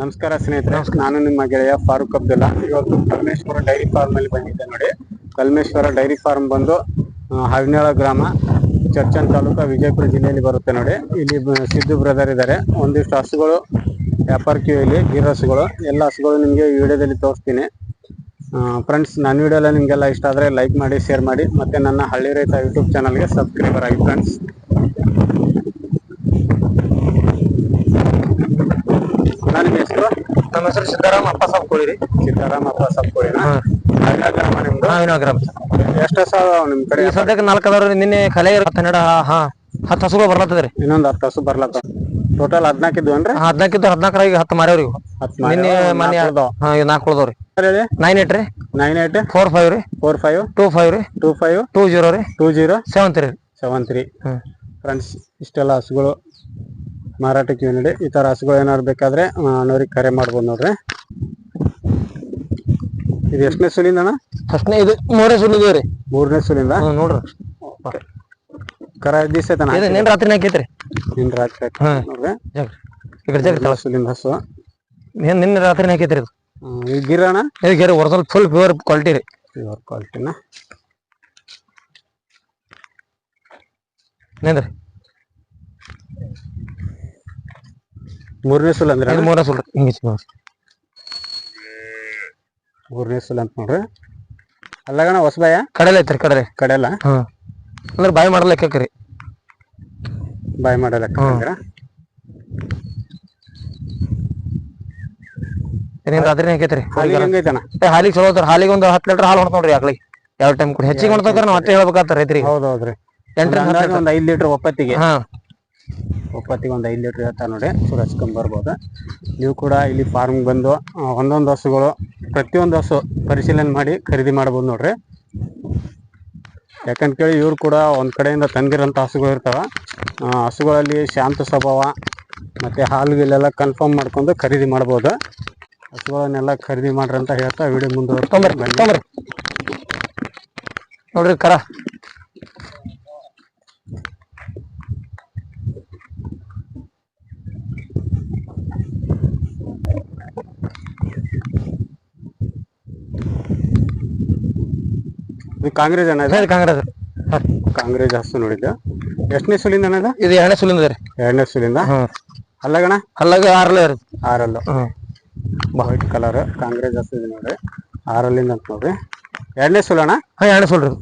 ನಮಸ್ಕಾರ ಸ್ನೇಹಿತರೆ, ನಾನು ನಿಮ್ಮ ಗೆಳೆಯ ಫಾರೂಕ್ ಅಬ್ದುಲ್ಲಾ. ಇವತ್ತು ಕಲ್ಮೇಶ್ವರ ಡೈರಿ ಫಾರ್ಮ್ ಅಲ್ಲಿ ಬಂದಿದ್ದೆ ನೋಡಿ. ಕಲ್ಮೇಶ್ವರ ಡೈರಿ ಫಾರ್ಮ್ ಬಂದು ಹದಿನೇಳ ಗ್ರಾಮ ಚರ್ಚನ್ ತಾಲೂಕು ವಿಜಯಪುರ ಜಿಲ್ಲೆಯಲ್ಲಿ ಬರುತ್ತೆ ನೋಡಿ. ಇಲ್ಲಿ ಸಿದ್ದು ಬ್ರದರ್ ಇದ್ದಾರೆ. ಒಂದಿಷ್ಟು ಹಸುಗಳು ವ್ಯಾಪಾರಕ್ಕೆ ಇಲ್ಲಿ ಗಿರ್ ಹಸುಗಳು, ಎಲ್ಲ ಹಸುಗಳು ನಿಮಗೆ ವಿಡಿಯೋದಲ್ಲಿ ತೋರಿಸ್ತೀನಿ. ಫ್ರೆಂಡ್ಸ್ ನನ್ನ ವಿಡಿಯೋ ಎಲ್ಲ ನಿಮಗೆಲ್ಲ ಇಷ್ಟ ಆದರೆ ಲೈಕ್ ಮಾಡಿ ಶೇರ್ ಮಾಡಿ, ಮತ್ತೆ ನನ್ನ ಹಳ್ಳಿ ರೈತ ಯೂಟ್ಯೂಬ್ ಚಾನಲ್ಗೆ ಸಬ್ಸ್ಕ್ರೈಬರ್ ಆಗಿ ಫ್ರೆಂಡ್ಸ್ ನಿಮ್ಮ ನಮ್ಮ ಹೆಸರು ಸಿದ್ದರಾಮ ಅಪ್ಪ ಸಾಬ್ ಕೋಳಿ ರೀ ಸಿದ್ದರಾಮ ಅಪ್ಪ ಸಪ್ಕೋಳಿನ ಗ್ರಾಮ ನಿಮ್ದು? ಹಾ ಇನ್ನೋ ಗ್ರಾಮ. ಎಷ್ಟು ಹಸ ಅದಾವ ನಿಮ್ ಕಡೆ? ಈಗ ಸದ್ಯಕ್ಕೆ ನಾಲ್ಕು ಅದಾವ್ರಿ ನಿನ್ನೆ ಕಲೆ ಹತ್ತು ಹನ್ನೆರಡು ಹಾ ಹತ್ತು ಹಸುಗಳು ಬರ್ಲತ್ತದ ರೀ ಇನ್ನೊಂದ್ ಹತ್ತು ಹಸು ಬರ್ಲತ್ತ ಟೋಟಲ್ ಹದ್ನಾಕ್ ಇದ್ವು ಅಂದ್ರೆ ಹದಿನಾಲ್ಕಿದ್ದು ಹದಿನಾಲ್ಕರ ಈಗ ಹತ್ತು ಮಾರ್ಯಾವ್ರಿ ಇವು. ಹತ್ತು ನಿನ್ನೆ ಮನೆ ಹಾ ಈಗ ನಾಲ್ಕು ಉಳ್ದವ್ರಿ. ಹೇಳಿ? ನೈನ್ ಏಟ್ ರೀ. ನೈನ್ ಏಟ್ ಫೋರ್ ಫೈವ್ ರೀ. ಫೋರ್ ಫೈವ್ ಟೂ ಫೈವ್ ರೀ. ಟೂ ಫೈವ್ ಟೂ ಜೀರೋ ರೀ. ಟೂ ಜೀರೋ ಸೆವೆನ್ ತ್ರೀ ರೀ. ಸೆವೆನ್ ತ್ರೀ ಹ್ಮ್ ಫ್ರೆಂಡ್ಸ್ ಇಷ್ಟೆಲ್ಲ ಹಸುಗಳು ಮಾರಾಟಕ್ಕೆ ನೋಡಿ ಈ ತರ ಹಸುಗಳು ಏನಾದ್ರು ಬೇಕಾದ್ರೆ ಅಣ್ಣವ್ರಿಗೆ ಕರೆ ಮಾಡ್ಬೋದು ನೋಡ್ರಿ. ಇದು ಎಷ್ಟನೇ ಸುಲಿಂದ ಅಣ್ಣ? ಫಸ್ಟ್ನೇ ಇದು ಮೂರನೇ ಸುಲಿ ರೀ. ಮೂರನೇ ಸುಲಿಂದ? ನೋಡ್ರಿ. ಕರ ದಿವಸ ಇದು ನಿನ್ನ ರಾತ್ರಿ ಹಾಕೈತ್ರಿ. ನಿನ್ನ ರಾತ್ರಿ ಹ್ಮ್. ನೋಡ್ರಿ. ಜಗ್ರಿ. ಈ ಕಡೆ ಜಗ್ರಿ ಸುಲಿಂದ ಹಸು. ನಿನ್ನ ನಿನ್ನೆ ರಾತ್ರಿ ಹಾಕೈತ್ರಿ ಇದು. ಈ ಗಿರಣ ಇದು ಗೆರೆ ಒರಿಜಿನಲ್ ಫುಲ್ ಪ್ಯೂರ್ ಕ್ವಾಲಿಟಿ ರೀ. ಪ್ಯೂರ್ ಕ್ವಾಲಿಟಿನ ನಿಂದ್ರಿ. ಮೂರನೇ ಸುಲ್ ಅಂದ್ರೆ ಇದು ಸುಲ್. ಸುಲ್ರಿ ಹಿಂಗೆ ನೋಡ್ರಿ. ಮೂರನೇ ಸುಲ್ ಅಂತ ನೋಡ್ರಿ. ಅಲ್ಲಗಣ ಹೊಸಬಾಯ ಕಡಲೆ ಐತ್ರಿ ಕಡಲೆ. ಕಡೆಲ್ಲ ಹಾ. ಅಂದ್ರೆ ಬಾಯಿ ಮಾಡಲ್ಲ ಲೆಕ್ಕಕ್ಕೆ ರೀ ಬಾಯ್ ಮಾಡಲ್ಲ ಅಂದ್ರೆ ಏನೇನ್ ರಾತ್ರಿ ಹಾಕೈತ್ರಿ ಹಾಲಿಗೆ ಏ ಹಾಲಿಗೆ ಚಲೋ ಅದಾರ ಹಾಲಿಗೆ ಒಂದು ಹತ್ತು ಲೀಟರ್ ಹಾಲು ಹೊಡ್ತ ನೋಡ್ರಿ ಆಕಳಿಗೆ ಯಾವ ಟೈಮ್ ಕೂಡ. ಹೆಚ್ಚಿಗೆ ಹೊಡ್ತಾರ ನಾವು ಅಷ್ಟೇ ಹೇಳ್ಬೇಕಾಗ್ತಾರ ರೈತರಿಗೆ. ಹೌದು ಹೌದ್ರಿ. ಎಂಟ್ರಿಂದ ಹತ್ತು ಒಂದ್ ಐದ್ ಲೀಟರ್ ಒಪ್ಪತ್ತಿಗೆ. ಹಾ. ಒಪ್ಪತ್ತಿಗೆ ಒಂದು ಐದು ಲೀಟರ್ ಹೇಳ್ತಾ ನೋಡಿ ಚೂರು ಹಚ್ಕೊಂಬರ್ಬೋದು ನೀವು ಕೂಡ ಇಲ್ಲಿ ಫಾರ್ಮ್ಗೆ ಬಂದು ಒಂದೊಂದು ಹಸುಗಳು ಪ್ರತಿಯೊಂದು ಹಸು ಪರಿಶೀಲನೆ ಮಾಡಿ ಖರೀದಿ ಮಾಡ್ಬೋದು ನೋಡ್ರಿ. ಯಾಕಂತ ಕೇಳಿ ಇವ್ರು ಕೂಡ ಒಂದು ಕಡೆಯಿಂದ ತಂದಿರೋಂಥ ಹಸುಗಳು ಇರ್ತಾವ. ಹಸುಗಳಲ್ಲಿ ಶಾಂತ ಸ್ವಭಾವ ಮತ್ತೆ ಹಾಲು ಗಿಲ್ಲೆಲ್ಲ ಕನ್ಫರ್ಮ್ ಮಾಡ್ಕೊಂಡು ಖರೀದಿ ಮಾಡ್ಬೋದು. ಹಸುಗಳನ್ನೆಲ್ಲ ಖರೀದಿ ಮಾಡ್ರಿ ಅಂತ ಹೇಳ್ತಾ ವಿಡಿಯೋ ಬನ್ನಿ ನೋಡ್ರಿ ಕರ. ಇದು ಕಾಂಗ್ರೆಸ್ ಅಣ್ಣ ಇದು? ಹೇಳಿ ಕಾಂಗ್ರೆಸ್. ರೀ ಹಾ. ಕಾಂಗ್ರೆಸ್ ಹಸು ನೋಡಿದ್ದು ಎಷ್ಟನೇ ಸುಲಿಂದ ಅಣ್ಣ ಇದು? ಎರಡನೇ ಎಣ್ಣೆ ಸುಲಿಂದ ರೀ. ಎರಡನೇ ಸುಲಿಂದ? ಅಲ್ಲಗಣ ಅಲ್ಲಾಗ ಆರಲ್ಲ ರೀ. ಆರಲ್ಲು? ವೈಟ್ ಕಲರ್ ಕಾಂಗ್ರೆಸ್ ಹಸು ಇದೆ ನೋಡ್ರಿ. ಆರಲ್ಲಿಂದ ಅಂತ ನೋಡ್ರಿ. ಎರಡನೇ ಸುಲಣ ಹಾ ಎಣ್ಣೆ ಸುಲ್ರಿ ಇದು.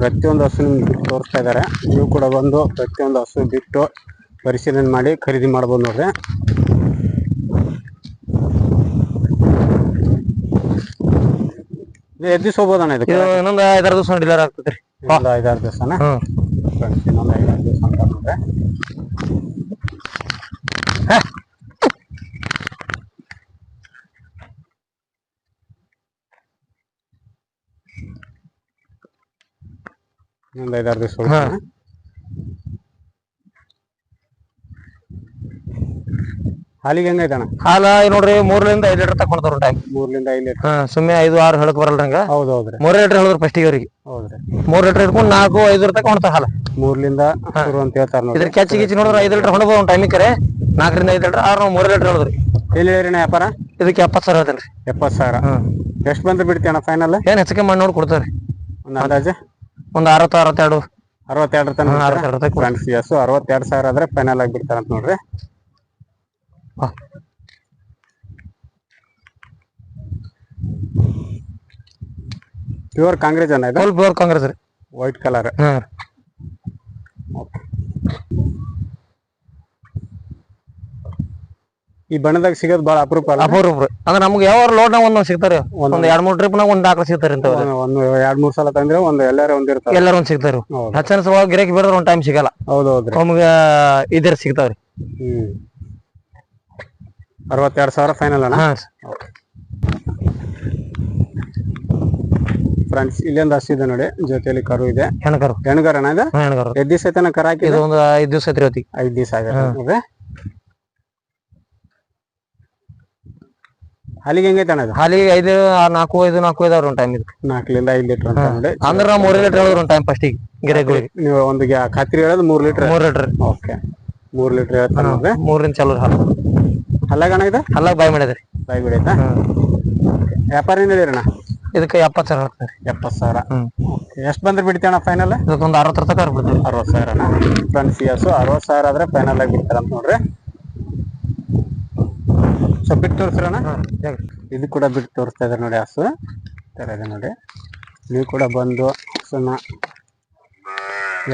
ಪ್ರತಿಯೊಂದು ಹಸು ನಿಮ್ಗೆ ತೋರಿಸ್ತಾ ಇದ್ದಾರೆ ನೀವು ಕೂಡ ಬಂದು ಪ್ರತಿಯೊಂದು ಹಸು ಬಿಟ್ಟು ಪರಿಶೀಲನೆ ಮಾಡಿ ಖರೀದಿ ಮಾಡ್ಬೋದು ನೋಡ್ರಿ. ಎದ್ದು ಹೋಗ್ಬೋದಣ್ಣ ಇದು ಇನ್ನೊಂದು ಐದಾರು ದಿವಸ ಡಿಲರ್ ಆಗ್ತದ್ರಿ ಐದಾರು ದಿವಸನ? ಹ್ಮ್. ಫ್ರೆಂಡ್ಸ್ ಇನ್ನೊಂದು ಐದಾರು ದಿವಸ ಅಂತ ನೋಡ್ರಿ. ಇನ್ನೊಂದು ಐದಾರು ದಿವಸ ಹಾಲಿಗೆ ಹೆಂಗೈತಣ್ಣ ಹಾಲ ಈಗ ನೋಡ್ರಿ ಮೂರರಿಂದ ಐದು ಲೀಟರ್ ತಕೊಂಡ್ತಾರ ಟೈಮ್ ಮೂರ್ಲಿಂದ ಐದು ಲೀಟರ್. ಹಾ ಸುಮ್ಮನೆ ಐದು ಆರು ಹೇಳಕ್ ಬರಲ್ಲ ಹಂಗ. ಹೌದು ಹೌದ್ರಿ. ಮೂರ್ ಲೀಟರ್ ಹೇಳಿದ್ರು ಫಸ್ಟ್ ಅವ್ರಿಗೆ ಹೌದ್ರಿ. ಮೂರ್ ಲೀಟರ್ ಇಟ್ಕೊಂಡು ನಾಲ್ಕು ಐದು ತಕ ಹೊಣ್ತಾರ ಹಾಲ. ಮೂರ್ಲಿಂದ ಶುರು ಅಂತ ಹೇಳ್ತಾರ ಇದ್ರ ಕೆಚ್ಚಿ ಗಿಚ್ಚಿ ನೋಡಿದ್ರೆ ಐದು ಲೀಟರ್ ಹೊಣಬೋದು ಒಂದು ಟೈಮಿಗೆ ಕರೆ. ನಾಲ್ಕರಿಂದ ಐದ್ ಲೀಟರ್ ಆರು ಮೂರ್ ಲೀಟರ್ ಹೇಳಿದ್ರಿ. ಎಲ್ಲಿ ಹೇಳಿರಿ ವ್ಯಾಪಾರ? ಇದಕ್ಕೆ ಎಪ್ಪತ್ ಸಾವಿರ ಹೇಳ್ತೇನೆ ಎಪ್ಪತ್ ಎಪ್ಪತ್ತು ಸಾವಿರ ಎಷ್ಟು ಬಂದ್ರೆ ಬಿಡ್ತೀಯಣ್ಣ ಫೈನಲ್ ಏನ್ ಹೆಚ್ಚಿಗೆ ಮಾಡಿ ನೋಡಿ ಕೊಡ್ತಾರೆ ಒಂದ್ ಅಂದಾಜು? ಒಂದು ಅರವತ್ತು ಅರವತ್ತೆರಡು. ಅರವತ್ತೆರಡು ತನಕ ಕೊಡ್ತಾರೆ. ಫ್ರೆಂಡ್ಸ್ ಎಸ್ ಅರವತ್ತೆರಡು ಸಾವಿರ ಆದ್ರೆ ಫೈನಲ್ ಆಗಿ ಬಿಡ್ತಾರಂತ ನೋಡ್ರಿ. ಪ್ಯೂರ್ ಕಾಂಗ್ರೆಸ್ ಇದು? ಫುಲ್ ಪ್ಯೂರ್ ಕಾಂಗ್ರೆಸ್ ರೀ. ವೈಟ್ ಕಲರ್ ಹ್ಮ್ ಈ ಬಣ್ಣದಾಗ ಸಿಗೋದು ಭಾಳ ಅಪರೂಪ ಅಲ್ಲ ಅಪರೂಪ ರೀ. ಅಂದ್ರೆ ನಮ್ಗೆ ಯಾವ ಲೋಡ್ನಾಗ ಒಂದೊಂದು ಸಿಗ್ತಾರೆ? ಒಂದು ಎರಡು ಮೂರು ಟ್ರಿಪ್ನಾಗ ಒಂದ್ ಆಕಳ ಸಿಗ್ತಾರೆ ಅಂತ ಒಂದು- ಒಂದು ಎರಡ್ ಮೂರ್ ಸಲ ತಂದ್ರೆ ಒಂದು ಎಲ್ಲಾರು ಇರ್ತಾರೆ ಎಲ್ಲರೂ ಒಂದ್ ಸಿಗ್ತಾರೆ. ಹಚ್ಚನ ಸಲುವಾಗಿ ಗಿರಾಕಿ ಬೇರೆ ಒಂದ್ ಟೈಮ್ ಸಿಗಲ್ಲ. ಹೌದು ಹೌದು ಒಮ್ಗೆ ಇದ್ರ ಸಿಗ್ತಾವ್ರಿ. ಹ್ಮ್. ಅರವತ್ತೆರಡು ಸಾವಿರ ಫೈನಲ್ ಅಣ್ಣ? ಹಾ ಫ್ರೆಂಡ್ಸ್ ಇಲ್ಲೊಂದು ಹಸು ಇದೆ ನೋಡಿ ಜೊತೆಲಿ ಕರು ಇದೆ. ಹೆಣ್ಕರು. ಹೆಣ್ಗರ ಅಣ್ಣ ಇದು? ಹಾ ಹೆಣ್ಕರು ಎದ್ ದಿವಸ ಐತನ ಕರ ಹಾಕಿದ ಇದು ಒಂದು ಐದ್ ದಿವಸ ಐತ್ರಿ ಹೊತ್ತಿಗೆ ಐದ್ ದಿವಸ ಆಗತ್ತೆ. ಅಲ್ಲಿಗೆ ಹೆಂಗೈತೆ ಅಣ್ಣ ಇದು? ಹಾಲಿಗೆ ಐದು ಆ ನಾಲ್ಕು ಐದು ನಾಲ್ಕು ಐದು ಒಂದ್ ಟೈಮ್ ಇದು ನಾಲ್ಕರಿಂದ ಐದು ಲೀಟರ್ ಅಂತ ನೋಡಿ ಅಂದ್ರೆ ನಾವು ಮೂರೇ ಲೀಟರ್ ಹೇಳಿದ್ರು ಒಂದ್ ಟೈಮ್ ಫಸ್ಟಿಗೆ ಗಿರೆಗಳಿಗೆ. ನೀವು ಒಂದು ಗ್ಯಾ- ಖಾತ್ರಿ ಹೇಳೋದು ಮೂರ್ ಲೀಟರ್ ಮೂರ್ ಲೀಟರ್ ಓಕೆ. ಮೂರ್ ಲೀಟರ್ ಹೇಳ್ತಾನೆ ನೋಡ್ರಿ ಮೂರಿಂದ ಚಲೋ ಹಾಲು. ಅಲ್ಲಾಗಣ ಇದು? ಹಲ್ಲಾಗ ಬಾಯ್ ಮಾಡಿದ್ರಿ. ಬಾಯಿ ಬಿಡೈತಾ? ವ್ಯಾಪಾರ ಏನು ಹೇಳಿರಣ ಇದಕ್ಕೆ ಎಪ್ಪತ್ತು ಸಾವಿರ ಹೇಳ್ತಾರೆ ಎಪ್ಪತ್ತು ಸಾವಿರ. ಎಷ್ಟು ಬಂದ್ರೆ ಬಿಡ್ತೀಯಣ್ಣ ಫೈನಲ್ ಇದಕ್ಕೊಂದು ಅರವತ್ತರ ತನಕ ಬಿಡ್ತೀವಿ. ಅರವತ್ತು ಸಾವಿರನ ಫ್ರೆಂಡ್ಸ್ ಎಸ್ ಅರವತ್ತು ಸಾವಿರ ಆದ್ರೆ ಫೈನಲ್ ಆಗಿ ಬಿಡ್ತಾರಂತ ನೋಡ್ರಿ. ಸೊ ಬಿಟ್ಟು ತೋರಿಸ್ರಣ ಇದು ಕೂಡ ಬಿಟ್ಟು ತೋರಿಸ್ತಾ ಇದ್ದಾರೆ ನೋಡಿ ಹಸು. ತರ ಇದೆ ನೋಡಿ. ನೀವು ಕೂಡ ಬಂದು ಹಸುನ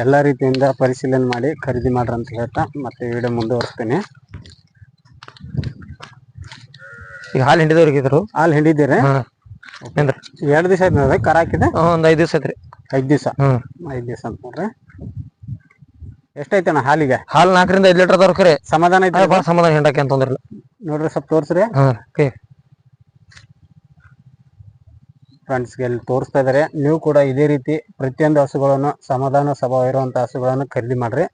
ಎಲ್ಲ ರೀತಿಯಿಂದ ಪರಿಶೀಲನೆ ಮಾಡಿ ಖರೀದಿ ಮಾಡ್ರಿ ಅಂತ ಹೇಳ್ತಾ ಮತ್ತೆ ವಿಡಿಯೋ ಮುಂದುವರಿಸ್ತೀನಿ. ಈಗ ಹಾಲು ಹಿಂಡಿದವ್ರಿಗೆ ಇದ್ರು ಹಾಲು ಹಿಂಡಿದ್ದೀರಿ? ನಿಂದ್ರಿ ಎರಡು ದಿವಸ ಆಯ್ತು ನೋಡ್ರಿ ಕರ ಹಾಕಿದೆ ಒಂದ್ ಐದ್ ದಿವಸ ಐತ್ರಿ ಐದ್ ದಿವಸ? ಹ್ಮ್ ಐದ್ ದಿವಸ ಅಂತ ನೋಡ್ರಿ. ಎಷ್ಟೈತಣ್ಣ ಹಾಲಿಗೆ? ಹಾಲ್ ನಾಲ್ಕರಿಂದ ಐದ್ ಲೀಟರ್ ಅದಾವ್ರಿ ಸಮಾಧಾನ ಐತೆ ಭಾಳ ಸಮಾಧಾನ ಹಿಂಡಕ್ಕೆ ಅಂತ ತೊಂದ್ರಿಲ್ಲ ನೋಡ್ರಿ ಸ್ವಲ್ಪ ತೋರಿಸ್ರಿ. ಫ್ರೆಂಡ್ಸ್ಗೆ ಇಲ್ಲಿ ತೋರಿಸ್ತಾ ಇದಾರೆ. ನೀವು ಕೂಡ ಇದೇ ರೀತಿ ಪ್ರತಿಯೊಂದು ಹಸುಗಳನ್ನು ಸಮಾಧಾನ ಸ್ವಭಾವ ಇರುವಂತ ಹಸುಗಳನ್ನು ಖರೀದಿ ಮಾಡ್ರಿ.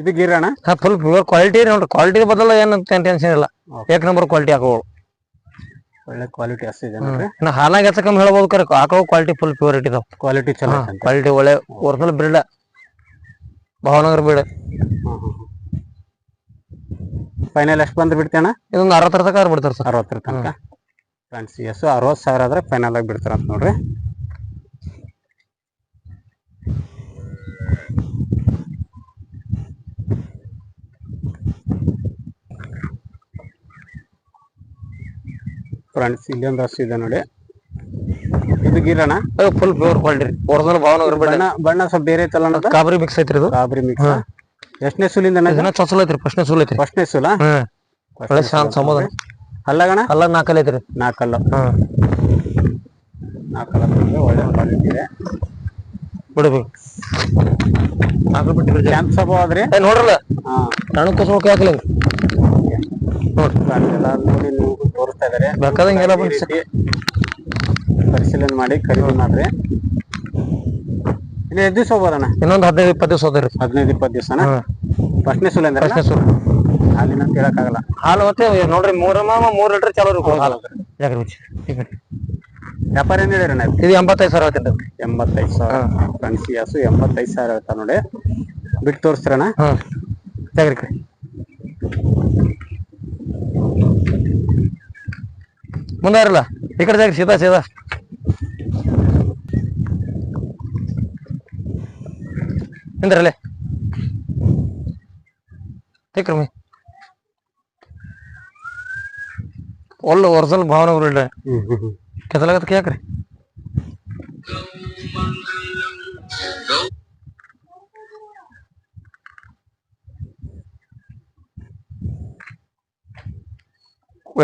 ಇದು ಗಿರಣ ಹಾ ಫುಲ್ ಪ್ಯೂರ್ ಕ್ವಾಲಿಟಿ ನೋಡ್ರಿ. ಕ್ವಾಲಿಟಿ ಬದಲ ಏನು ಟೆನ್ಷನ್ ಇಲ್ಲ. ಏಕ್ ನಂಬರ್ ಕ್ವಾಲಿಟಿ ಹಾಕೋಳು. ಒಳ್ಳೆ ಕ್ವಾಲಿಟಿ ಅಷ್ಟೇ ಇದೆ ನೋಡ್ರಿ. ಇನ್ನು ಹಾಲಾಗ ಹೆಚ್ಚ ಕಮ್ಮಿ ಹೇಳ್ಬೋದು ಕರೆ. ಹಾಕೋ ಕ್ವಾಲಿಟಿ ಫುಲ್ ಪ್ಯೂರಿಟಿ ಇದಾವ ಕ್ವಾಲಿಟಿ ಚಲೋ ಕ್ವಾಲಿಟಿ ಒಳ್ಳೆ original breed Bhavnagar breed final ಎಷ್ಟು ಬಂದು ಬಿಡ್ತೇಣ ಇದೊಂದು ಅರವತ್ತರ ತನಕ ಬಿಡ್ತಾರೆ ಸರ್. ಅರವತ್ತರ ತನಕ. ಫ್ರೆಂಡ್ಸ್ ಎಸ್ ಅರವತ್ತು ಸಾವಿರ ಆದ್ರೆ ಫೈನಲ್ ಆಗಿ ಬಿಡ್ತಾರ ಅಂತ ನೋಡ್ರಿ. ಫ್ರೆಂಡ್ಸ್ ಇಲ್ಲೊಂದು ಹಸು ಇದೆ ನೋಡಿ. ಇದು ಗಿರಣ? ಫುಲ್ ಪ್ಯೂರ್ ಕ್ವಾಲಿಟಿ ಒರಿಜಿನಲ್ ಭಾವನ ಬಣ್ಣ ಬಣ್ಣ ಸ್ವಲ್ಪ ಬೇರೆ ಐತಲ್ಲ ಅನ್ನೋದು? ಕಾಬರಿ ಮಿಕ್ಸ್ ಐತ್ರಿ ಇದು. ಕಾಬರಿ ಮಿಕ್ಸ್ ಎಷ್ಟನೇ ಸುಲಿಂದ ಜನ ಚೊಚ್ಚಲ ಐತ್ರಿ ಫಸ್ಟ್ನೇ ಸೂಲ್ ಐತ್ರಿ. ಫಸ್ಟ್ನೇ ಸುಲ? ಒಳ್ಳೆ ಶಾಂತ ಸಮಾಧಾನ ಅಲ್ಲಗಣ ಅಲ್ಲ ನಾಲ್ಕಲ್ಲ ಐತ್ರಿ. ನಾಲ್ಕಲ್ಲ. ನಾಲ್ಕಲ್ಲ ಒಳ್ಳೆ ಕ್ವಾಲಿಟಿ ಇದೆ. ಬಿಡ್ಬೇಕು ನಾಲ್ಕು ಬಿಟ್ಟು ಶಾಂತ ಸ್ವಭಾವ ಆದ್ರೆ? ನೋಡ್ರಲ್ಲ? ಹಾ. ಸಣ್ಣ ಕುಸ್ಮಕ್ಕೆ ಹಾಕಲಿ ನೋಡ್ರಿ ಎಲ್ಲ ನೋಡಿ ತೋರಿಸ್ತಾ ಇದಾರೆ. ಬೇಕಾದಂಗೆ ಎಲ್ಲ ಈ ಬಂದು ರೀತಿ ಪರಿಶೀಲನೆ ಮಾಡಿ ಖರೀದಿ ಮಾಡ್ರಿ. ಇನ್ನು ಎದ್ದು ದಿವಸ ಹೋಗ್ಬೋದಣ್ಣ? ಇನ್ನೊಂದು ಹದಿನೈದು ಇಪ್ಪತ್ತು ದಿವಸ ಹೋದ್ರಿ ಹದಿನೈದು ಇಪ್ಪತ್ತು ದಿವಸನ? ಹ್ಮ್ ಫಸ್ಟ್ನೇ ಸುಲ ಅಂದ್ರೆ ಅಂತ ಹೇಳಕ್ಕಾಗಲ್ಲ. ಹಾಲು ಮತ್ತೆ ನೋಡ್ರಿ ಮೂರ ಮೂರ್ ಲೀಟರ್ ಚಾಲೂ ರೀ ಹಾಲು. ಈಗ ವ್ಯಾಪಾರ ಏನ್ ಹೇಳಿರಣ್ಣ ಇದು? ಇದು ಎಂಬತ್ತೈದು ಸಾವಿರ ಹೇಳ್ತೀನಿ ಎಂಬತ್ತೈದು ಸಾವಿರ. ಫ್ರೆಂಡ್ಸ್ ಹಸು ಎಂಬತ್ತೈದು ಸಾವಿರ ಹೇಳ್ತಾರೆ ನೋಡಿ. ಬಿಟ್ಟು ತೋರಿಸ್ತಾರಣ್ಣ? ಕಡೆ. ಮುಂದೆ ಇರಲ್ಲ ಈ ಕಡೆ ಜಾಗ ಸೀದಾ ಸೀದಾ. ನಿಂದ್ರಲ್ಲೇ. ತಿಕ್ರಮಿ ಒಳ್ಳೆ ಒರಿಜಿನಲ್ ಭಾವನೆ ಬರಲ್ಲ ಕೆತ್ತಲಾಗತ್ತ ಯಾಕ್ರಿ?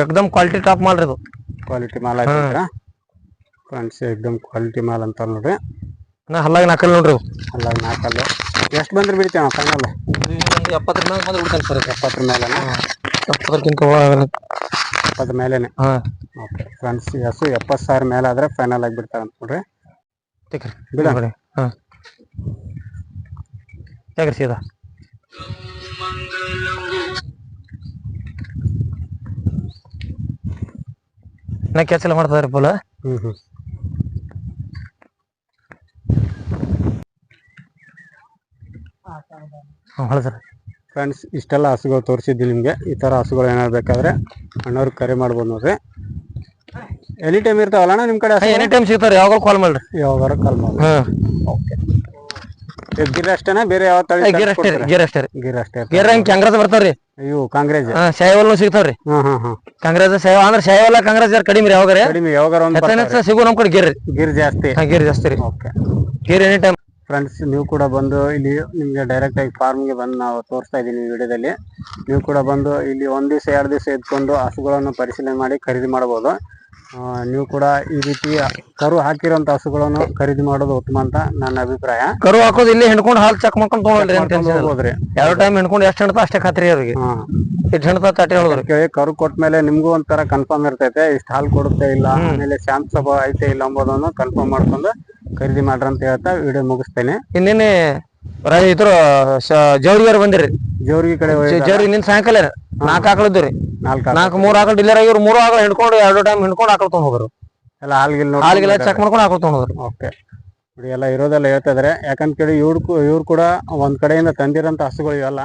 ಎಕ್ದಮ್ ಕ್ವಾಲಿಟಿ ಟಾಪ್ ಮಾಡ್ರಿ ಇದು ಕ್ವಾಲಿಟಿ ಮಾಲ್ ಹಾಕಿದ್ರ ಫ್ರೆಂಡ್ಸ್ ಎಕ್ದಮ್ ಕ್ವಾಲಿಟಿ ಮಾಲ್ ಅಂತ ನೋಡ್ರಿ. ನಾ ಹಲ್ಲಾಗ ನಾಕಲ್ ನೋಡ್ರಿ ಹಲ್ಲಾಗ ನಾಲ್ಕಲ್ಲು ಎಷ್ಟು ಬಂದ್ರೆ ಬಿಡ್ತೇವೆ ಫೈನಲ್ ಎಪ್ಪತ್ತರ ಮೇಲೆ ಬಂದು ಬಿಡ್ತೇನೆ ಸರ್ ಎಪ್ಪತ್ತರ ಮೇಲೆ ಎಪ್ಪತ್ತರಕ್ಕಿಂತ ಎಪ್ಪತ್ತರ ಮೇಲೆನೆ ಹಾಂ. ಓಕೆ ಫ್ರೆಂಡ್ಸ್ ಹಸು ಎಪ್ಪತ್ತು ಸಾವಿರ ಮೇಲೆ ಆದರೆ ಫೈನಲ್ ಆಗಿ ಬಿಡ್ತಾರೆ ಅಂತ ನೋಡ್ರಿ. ಬಿಡ. ಹಾಂ. ಯಾಕ್ರಿ ಸೀದಾ. ನಾ ಕೆಲ್ಸ ಎಲ್ಲ ಮಾಡ್ತಾರೆ ಪೋಲ. ಹ್ಮ್ ಹ್ಮ್. ಫ್ರೆಂಡ್ಸ್ ಇಷ್ಟೆಲ್ಲ ಹಸುಗಳು ತೋರಿಸಿದ್ವಿ ನಿಮಗೆ. ಈ ಥರ ಹಸುಗಳು ಏನಾದ್ರು ಬೇಕಾದ್ರೆ ಅಣ್ಣವ್ರಿಗೆ ಕರೆ ಮಾಡ್ಬೋದು ನೋಡ್ರಿ. ಎನಿ ಟೈಮ್ ಇರ್ತಾವಲ್ಲ ನಿಮ್ಮ ಕಡೆ ಎನಿ ಟೈಮ್ ಸಿಗ್ತಾರೆ ಯಾವಾಗ ಕಾಲ್ ಮಾಡ್ರಿ. ಯಾವಾಗ ಕಾಲ್ ಮಾಡಿ ಹಾಂ ಓಕೆ ಗಿರ್ ಅಷ್ಟೇನಾ ಬೇರೆ ಯಾವ ತಳಿ ಗೇರ್ ಅಷ್ಟೇ ರೀ ಗೇರ್ ಅಷ್ಟೇ ರೀ. ಗಿರ್ ಅಷ್ಟೇ ಗೇರ್ ಹಂಗೆ ಕಾಂಗ್ರೆಸ್ ಬರ್ತಾವ್ರಿ? ಇವು ಕಾಂಗ್ರೆಸ್. ಹಾಂ ಸಾಯವಲ್ನು ಸಿಗ್ತಾವ್ರಿ. ಹಾ ಹಾ ಹಾ. ಕಾಂಗ್ರೆಸ್ ಸಾಯವ ಅಂದ್ರೆ ಸಾಯವಲ್ಲ ಕಾಂಗ್ರೆಸ್ ಯಾರು ಕಡಿಮೆ ರೀ ಯಾವಾಗಾರೆ? ಕಡಿಮೆ ಯಾವಾಗಾರ ಒಂದು ಹೆಚ್ಚು ಸಿಗು ನಮ್ ಕಡೆ ಗೇರ್ ರೀ. ಗಿರ್ ಜಾಸ್ತಿ. ಹಾಂ ಗೇರ್ ಜಾಸ್ತಿ ರೀ. Okay. Gir any time friends ನೀವು ಕೂಡ ಬಂದು ಇಲ್ಲಿ ನಿಮಗೆ ಡೈರೆಕ್ಟ್ ಆಗಿ ಫಾರ್ಮ್ಗೆ ಬಂದು ನಾವು ತೋರಿಸ್ತಾ ಇದೀನಿ ಈ ವಿಡಿಯೋದಲ್ಲಿ. ನೀವು ಕೂಡ ಬಂದು ಇಲ್ಲಿ ಒಂದು ದಿವಸ ಎರಡು ದಿವಸ ಇದ್ಕೊಂಡು ಹಸುಗಳನ್ನು ಪರಿಶೀಲನೆ ಮಾಡಿ ಖರೀದಿ ಮಾಡ್ಬೋದು ಆ, ನೀವು ಕೂಡ ಈ ರೀತಿ ಕರು ಹಾಕಿರೋಂತ ಹಸುಗಳನ್ನು ಖರೀದಿ ಮಾಡೋದು ಉತ್ತಮ ಅಂತ ನನ್ನ ಅಭಿಪ್ರಾಯ. ಕರು ಹಾಕೋದು ಇಲ್ಲಿ ಹಿಂಡ್ಕೊಂಡು ಹಾಲು ಚೆಕ್ ಮಾಡ್ಕೊಂಡು ತೊಗೊಳ್ರಿ ಎರಡು ಟೈಮ್ ಹಿಂಡ್ಕೊಂಡು ಎಷ್ಟು ಹಿಡ್ತಾ ಅಷ್ಟೇ ಖಾತ್ರಿ ಅವ್ರಿಗೆ. ಹಾ. ಎಷ್ಟು ಹಿಡ್ತಾ ತಟ್ಟೆ ಹೇಳಿದ್ರಿ ಕೇಳಿ ಕರು ಕೊಟ್ಟ ಮೇಲೆ ನಿಮ್ಗೂ ಒಂಥರ ಕನ್ಫರ್ಮ್ ಇರ್ತೈತೆ ಇಷ್ಟು ಹಾಲು ಕೊಡುತ್ತೆ ಇಲ್ಲ ಆಮೇಲೆ ಶಾಂತ ಸ್ವಭಾವ ಐತೆ ಇಲ್ಲ ಎಂಬುದನ್ನು ಕನ್ಫರ್ಮ್ ಮಾಡ್ಕೊಂಡು ಖರೀದಿ ಮಾಡ್ರಿ ಅಂತ ಹೇಳ್ತಾ ವಿಡಿಯೋ ಮುಗಿಸ್ತೇನೆ. ಇನ್ನೇನೆ ಇದ್ರ ಜವರಿಗಾರ ಬಂದಿರಿ. ಜೋರಿಗೆ ಕಡೆ ಜವರಿ ನಿನ್ ಸಾಯಂಕಾಲ ನಾಲ್ಕು ಆಕಳದ್ದು ರೀ ನಾಲ್ಕು ನಾಲ್ಕು ಮೂರು ಆಕಳ ಡಿಲ್ಲರ್ ಆಗಿರು ಮೂರು ಆಕಳು ಹಿಡ್ಕೊಂಡು ಎರಡು ಟೈಮ್ ಹಿಡ್ಕೊಂಡು ಆಕಳ ತೊಗೊಂಡ್ ಹೋಗ್ರು. ಎಲ್ಲ ಹಾಲ್ಗಿಲ್ಲ ಹಾಲಿಗೆಲ್ಲ ಚೆಕ್ ಮಾಡ್ಕೊಂಡು ಆಕಳ ತೊಗೊಂಡ್ ಹೋದ್ರು ಓಕೆ. ನೋಡಿ ಎಲ್ಲ ಇರೋದೆಲ್ಲ ಹೇಳ್ತಾ ಇದಾರೆ. ಯಾಕಂತ ಕೇಳಿ ಇವ್ರು ಇವ್ರು ಕೂಡ ಒಂದ್ ಕಡೆಯಿಂದ ತಂದಿರೋಂಥ ಹಸುಗಳು ಇವೆಲ್ಲ.